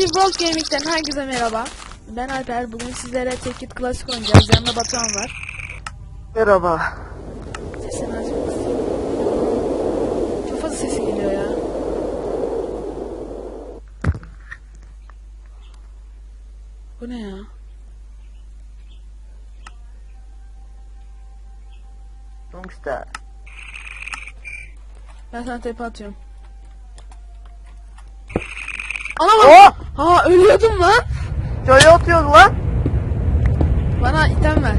World Gaming'den herkese merhaba. Ben Alper. Bugün sizlere Tekit Klasik oynayacağız. Yanımda Batuhan var. Merhaba. Sesini açmak istiyorum. Çok fazla sesi geliyor ya. Bu ne ya? Tungsten. Ben sana tepe atıyorum. Ana bak! Oh! Aa ölüyordum lan! Çayı atıyoruz lan. Bana item ver.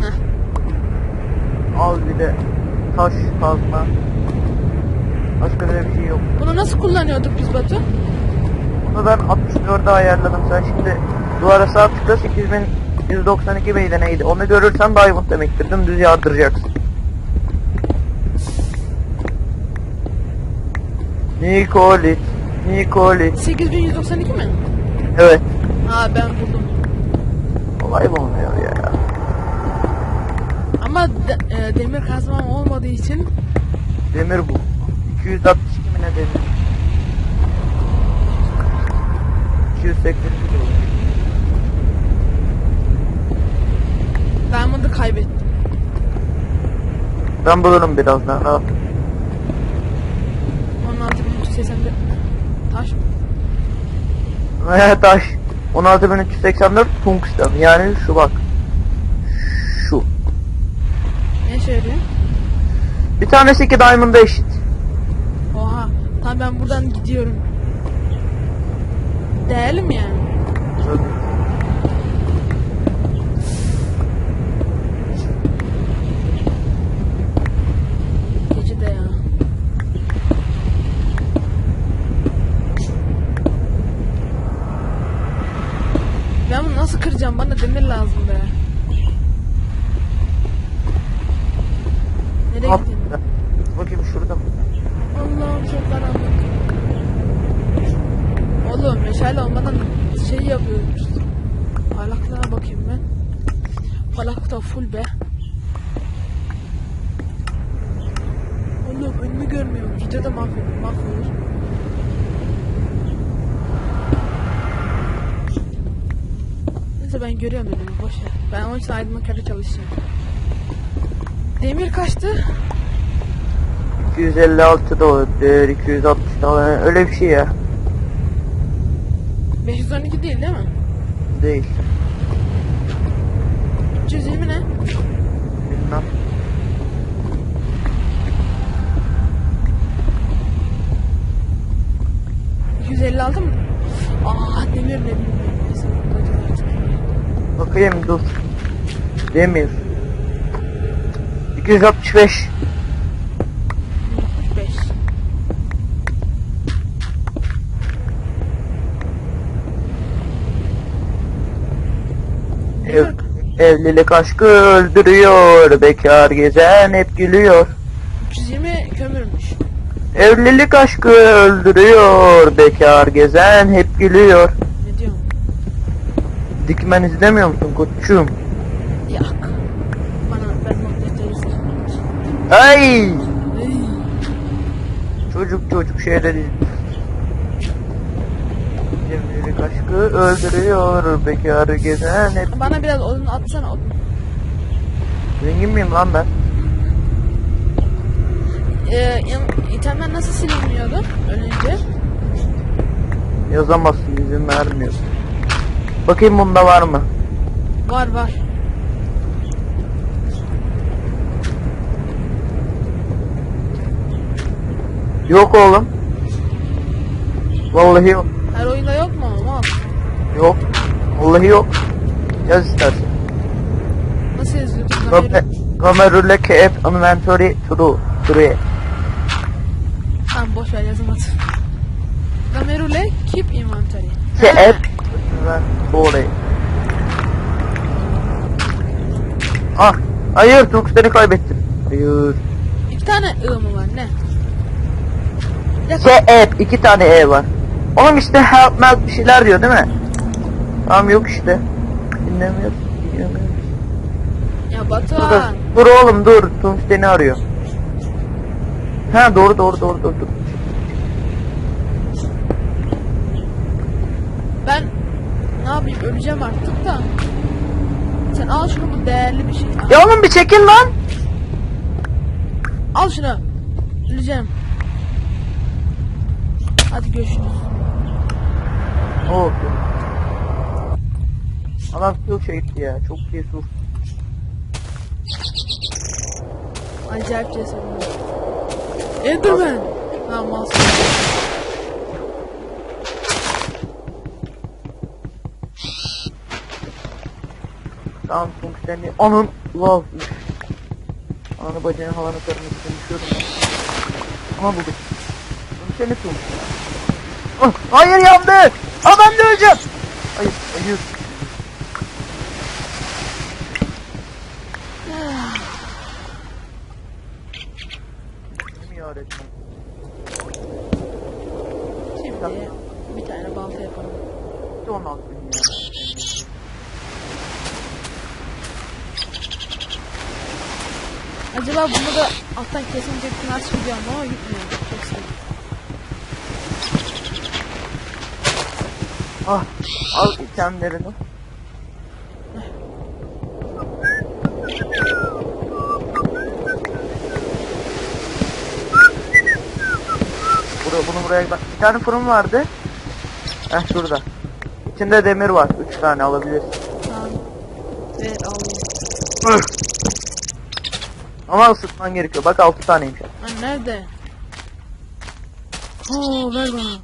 Heh. Al bir de taş kazma. Başka da bir şey yok. Bunu nasıl kullanıyorduk biz Batu? Bunu ben 64'e ayarladım. Sen şimdi duvara sağ tıkla 8192 miydi neydi? Onu görürsen diamond demektir. Dümdüz yardıracaksın. Nikolit. Nikolit. 8192 mi? Evet. Ha ben buldum. Olay mı oluyor ya? Ama de- e, demir kazmam olmadığı için Demir bu. 262 mi ne demir? 282 olur. Kaybettim. Ben bulurum birazdan. Al. 16384 taş mı? Taş. 16384 tungsten. Yani şu bak. Şu. Ne söylüyor? Bir tanesi iki diamond'a eşit. Oha. Tamam ben buradan gidiyorum. Değerli mi yani? Gece de ya. Ben bunu Bana demir lazım be. Nereye Hop. gideyim? Bakayım şurada mı? Allah'ım çok karanlık. Oğlum meşale olmadan şey yapıyoruz. Parlaklığa bakayım ben. Parlaklık da full be. Oğlum önümü görmüyorum. Videoda mahvolur. mahvolur. Ben görüyorum önümü boş ver. Ben onun için aydınlıklarda çalışacağım. Demir kaçtı? 256 dolar, 260 dolar öyle bir şey ya. 512 değil değil mi? Değil. 320 ne? Bilmem. %56 mı? Aa demir ne bilmiyorum. Neyse bakacağız artık. Bakayım dur. Demir. 265. 65. Ev, evlilik aşkı öldürüyor. Bekar gezen hep gülüyor. 320 kömürmüş. Evlilik aşkı öldürüyor. Bekar gezen hep gülüyor. Dikmen izlemiyor musun koçum? Yak. Bana ben defteri sıkılmış. Ay! Çocuk çocuk şeyler Evlilik aşkı öldürüyor. Bekar gezen hep... Bana biraz odun atsana odun. Zengin miyim lan ben? Ee, itemler nasıl silinmiyordu ölünce? Yazamazsın izin vermiyor. Bakayım bunda var mı? Var var. Yok oğlum. Vallahi yok. Her oyunda yok mu? Mal. Yok. Vallahi yok. Yaz istersen. Nasıl yazıyorsun? Kamer Kamerule keep inventory true. True. Tamam boş ver yazamadım. Gamerule keep inventory. Keep Ha, inventory. Ah. Hayır tungsteni kaybettim. Hayır. İki tane I mı var ne? Dakika. Keep. iki tane E var. Oğlum işte help melt bir şeyler diyor değil mi? Tamam yok işte. Dinlemiyorsun. Dinlemiyorsun. Ya Dur, Batuhan. dur oğlum dur. Tunç seni arıyor. Ha doğru doğru doğru doğru. dur. Ben yapayım öleceğim artık da. Sen al şunu bu değerli bir şey. Al, Ya oğlum bir çekil lan. al şunu. Öleceğim. Hadi görüşürüz. Oo. Adam kill çekti ya. Çok cesur. Acayip cesaret. Enderman. Ha masum. Tunç seni. Anın. Love. Ananı bacını halanı karını konuşuyorum ben. Ama bulduk. Seni Tunç. Ah, hayır yandı. Aa ben de öleceğim. Hayır hayır. Kim ya öğretmen? Şimdi bir tane balta yapalım. Gitti onun aklını ya. Acaba bunu da alttan kesince nasıl gidiyor ama gitmiyor. Çok sıkıntı. Ah al itemlerini. Buraya, bunu buraya bak. Bir tane fırın vardı. Heh şurada. İçinde demir var. Üç tane alabilirsin. Tamam. Ver alayım. Ama ısıtman gerekiyor. Bak altı taneymiş. Ha nerede? Oo ver bana.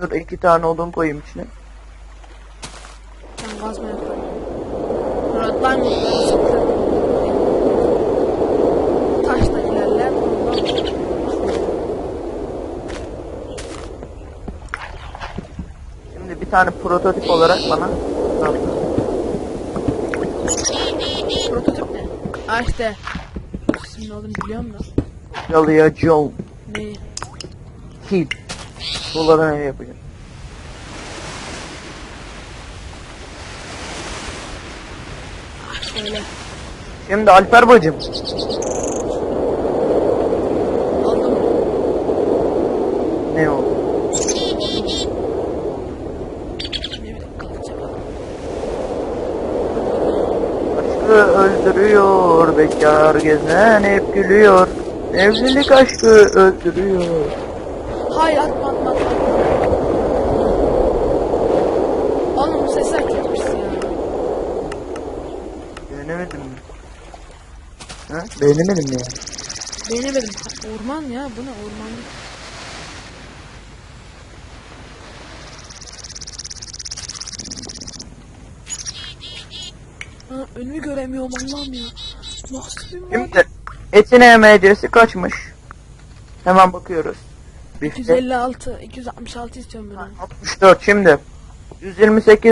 Dur iki tane odun koyayım içine. Ben kazma yaparım. Murat'tan yukarı sıktı. Taşla ilerler. Şimdi bir tane prototip olarak bana Prototip ne? Aa işte. İsmin olduğunu biliyorum da. yalayacağım. Neyi? Hit. Dolara ne yapacağım? Öyle. Şimdi Alper bacım. Aldım. Ne oldu? Şimdi bir dakika kılıç yapalım. Aşkı öldürüyor, bekar gezen hep gülüyor. Evlilik aşkı öldürüyor. Hayır atma atma atma. Oğlum sesler çok pis ya. Beğenemedin mi? Ha? Beğenemedin mi ya? Beğenemedim. Orman ya bu ne ormanlık. Ha, önümü göremiyorum Allah'ım ya. Nasıl bir? Şimdi etin EMC'si kaçmış? Hemen bakıyoruz. Bifte 256, 266 istiyorum ben. onu. 64 şimdi. 128